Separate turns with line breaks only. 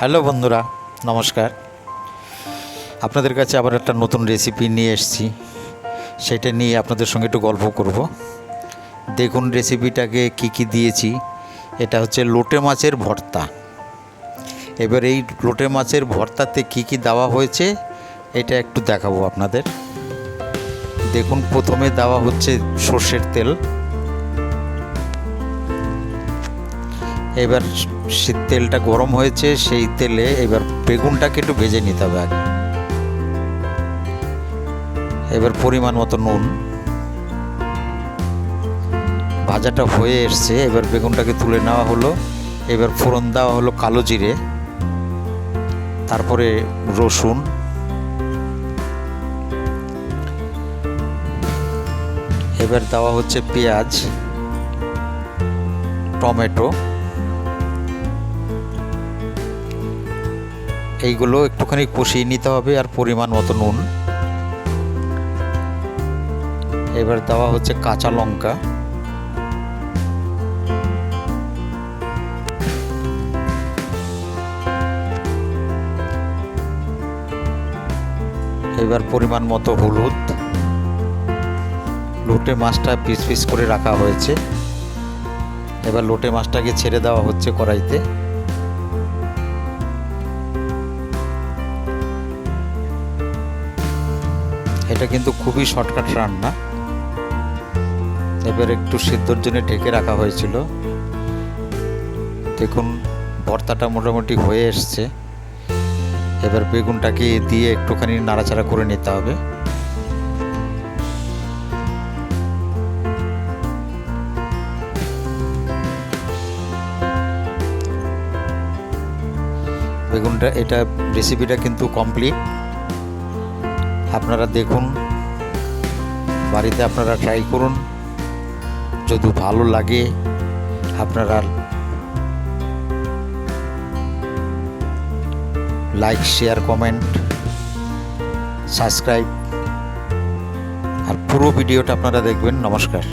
Hello বন্ধুরা, নমস্কার। আপনাদের কাছে আবার একটা নতুন রেসিপি নিয়ে এসেছি। সেটা নিয়ে আপনাদের সঙ্গে একটু গল্প করব। দেখুন রেসিপিটাকে কি কি দিয়েছি। এটা হচ্ছে লোটে মাছের ভর্তা। এবার এই লোটে মাছের ভর্তাতে কি কি দেওয়া হয়েছে, এটা একটু দেখাবো আপনাদের। দেখুন, প্রথমে দেওয়া হচ্ছে সর্ষের তেল। এবার সে তেলটা গরম হয়েছে, সেই তেলে এবার বেগুনটাকে একটু ভেজে নিতে হবে আগে। এবার পরিমাণ মতো নুন। ভাজাটা হয়ে এসছে, এবার বেগুনটাকে তুলে নেওয়া হলো। এবার ফোড়ন দেওয়া হলো কালো জিরে, তারপরে রসুন। এবার দেওয়া হচ্ছে পেঁয়াজ, টমেটো। এইগুলো একটুখানি কষিয়ে নিতে হবে আর পরিমাণ মতো নুন। এবার দেওয়া হচ্ছে কাঁচা লঙ্কা। এবার পরিমাণ মতো হলুদ। লোটে মাছটা পিস পিস করে রাখা হয়েছে। এবার লোটে মাছটাকে ছেড়ে দেওয়া হচ্ছে কড়াইতে। এটা কিন্তু খুবই শর্টকাট রান্না। এবার একটু সিদ্ধর জন্য ঢেকে রাখা হয়েছিল। দেখুন, ভর্তাটা মোটামুটি হয়ে এসছে। এবার বেগুনটাকে দিয়ে একটুখানি নাড়াচাড়া করে নিতে হবে। বেগুনটা, এটা রেসিপিটা কিন্তু কমপ্লিট আপনারা দেখুন, বাড়িতে আপনারা ট্রাই করুন। যদি ভালো লাগে, আপনারা লাইক শেয়ার কমেন্ট সাবস্ক্রাইব আর পুরো ভিডিওটা আপনারা দেখবেন। নমস্কার।